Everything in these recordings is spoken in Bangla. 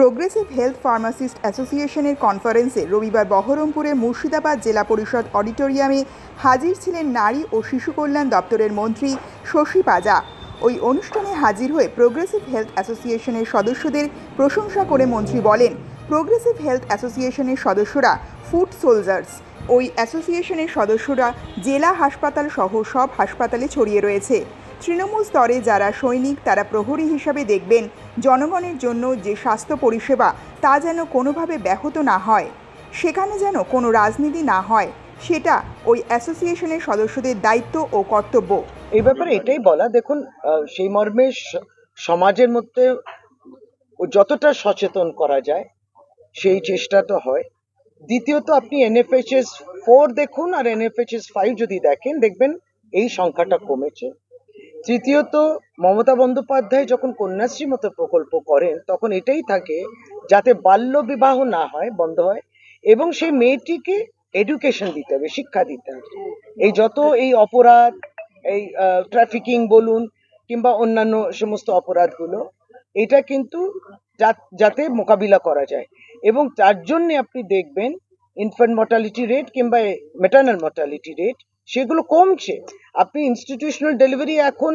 প্রোগ্রেসিভ হেলথ ফার্মাসিস্ট অ্যাসোসিয়েশনের কনফারেন্সে রবিবার বহরমপুরে মুর্শিদাবাদ জেলা পরিষদ অডিটোরিয়ামে হাজির ছিলেন নারী ও শিশু কল্যাণ দপ্তরের মন্ত্রী শশী পাজা। ওই অনুষ্ঠানে হাজির হয়ে প্রোগ্রেসিভ হেলথ অ্যাসোসিয়েশনের সদস্যদের প্রশংসা করে মন্ত্রী বলেন প্রোগ্রেসিভ হেলথ অ্যাসোসিয়েশনের সদস্যরা ফুড সোলজার্স ওই অ্যাসোসিয়েশনের সদস্যরা জেলা হাসপাতাল সহ সব হাসপাতালে ছড়িয়ে রয়েছে। তৃণমূল স্তরে যারা সৈনিক, তারা প্রহরী হিসাবে দেখবেন জনগণের জন্য যে স্বাস্থ্য পরিষেবা, তা যেন কোনোভাবে ব্যাহত না হয়। সেখানে যেন কোনো রাজনীতি না হয়, সেটা ওই অ্যাসোসিয়েশনের সদস্যদের দায়িত্ব ও কর্তব্য। এই ব্যাপারে এটাই বলা, দেখুন সেই মর্মে সমাজের মধ্যে যতটা সচেতন করা যায়, সেই চেষ্টা তো হয়। দ্বিতীয়ত, আপনি এনএফএইচএস ফোর দেখুন, আর এনএফএইচএস ফাইভ যদি দেখেন, দেখবেন এই সংখ্যাটা কমেছে। তৃতীয়ত, মমতা বন্দ্যোপাধ্যায় যখন কন্যাশ্রী মতো প্রকল্প করেন, তখন এটাই থাকে যাতে বাল্য বিবাহ না হয়, বন্ধ হয়, এবং সেই মেয়েটিকে এডুকেশন দিতে হবে, শিক্ষা দিতে হবে। এই যত এই অপরাধ, এই ট্রাফিকিং বলুন কিংবা অন্যান্য সমস্ত অপরাধগুলো, এটা কিন্তু যাতে মোকাবিলা করা যায়। এবং তার জন্য আপনি দেখবেন ইনফ্যান্ট মর্টালিটি রেট কিংবা মেটার্নাল মর্টালিটি রেট সেগুলো কমছে। আপনি ইনস্টিটিউশনাল ডেলিভারি এখন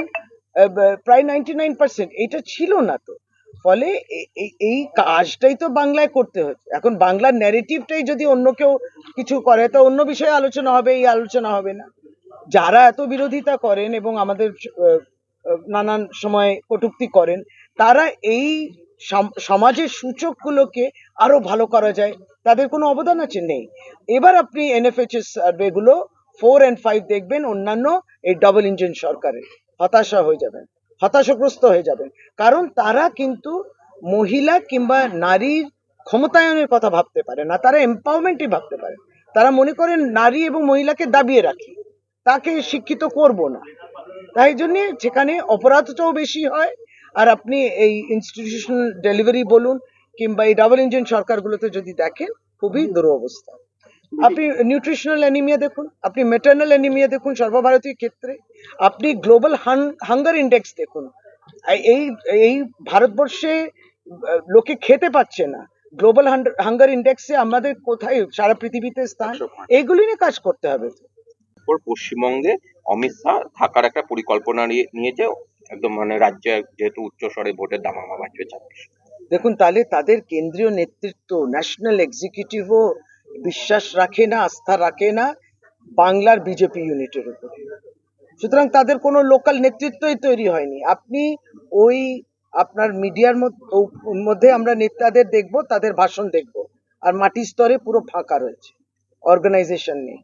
প্রায় নাইনটি নাইন পার্সেন্ট এটা ছিল না তো। ফলে এই- কাজটাই তো বাংলায় করতে হচ্ছে। এখন বাংলার ন্যারেটিভটাই যদি অন্য কেউ কিছু করে, তো অন্য বিষয়ে আলোচনা হবে, এই আলোচনা হবে না। যারা এত বিরোধিতা করেন এবং আমাদের নানান সময় কটূক্তি করেন, তারা এই সম- সমাজের সূচকগুলোকে আরও ভালো করা যায়। তাদের কোনো অবদান আছে? নেই। এবার আপনি এনএফএচএস সার্ভেগুলো ফোর অ্যান্ড ফাইভ দেখবেন অন্যান্য এই ডবল ইঞ্জিন সরকারের। হতাশা হয়ে যাবেন, হতাশাগ্রস্ত হয়ে যাবেন। কারণ তারা কিন্তু মহিলা কিংবা নারীর ক্ষমতায়নের কথা ভাবতে পারে না, তারা এম্পাওয়ারমেন্টই ভাবতে পারে। তারা মনে করেন নারী এবং মহিলাকে দাবিয়ে রাখি, তাকে শিক্ষিত করব না। তাই জন্য সেখানে অপরাধটাও বেশি হয়। আর আপনি এই ইনস্টিটিউশনাল ডেলিভারি বলুন কিংবা এই ডাবল ইঞ্জিন সরকারগুলোতে যদি দেখেন, খুবই দুরবস্থা। আপনি নিউট্রিশনাল অ্যানিমিয়া দেখুন আপনি মেটার্নাল অ্যানিমিয়া দেখুন সর্বভারতীয় ক্ষেত্রে আপনি গ্লোবাল হাঙ্গার ইন্ডেক্স দেখুন। এই- এই ভারতবর্ষে লোকে খেতে পাচ্ছে না। গ্লোবাল হাঙ্গার ইন্ডেক্সে আমাদের কোথায় সারা পৃথিবীতে স্থান? এইগুলি নিয়ে কাজ করতে হবে ওর পশ্চিমবঙ্গে অমিত শাহ থাকার একটা পরিকল্পনা নিয়ে- নিয়েছে একদম মানে রাজ্যে যেহেতু উচ্চস্বরে ভোটের দামামা বাজবে দেখুন তাহলে তাদের কেন্দ্রীয় নেতৃত্ব ন্যাশনাল এক্সিকিউটিভও বিশ্বাস রাখে না, আস্থা রাখে না বাংলার বিজেপি ইউনিটের উপর। সুতরাং তাদের কোনো লোকাল নেতৃত্বই তৈরি হয়নি। আপনি ওই আপনার মিডিয়ার মধ্যে আমরা নেতাদের দেখব, তাদের ভাষণ দেখব। আর মাটির স্তরে পুরো ফাঁকা রয়েছে অর্গানাইজেশন নেই।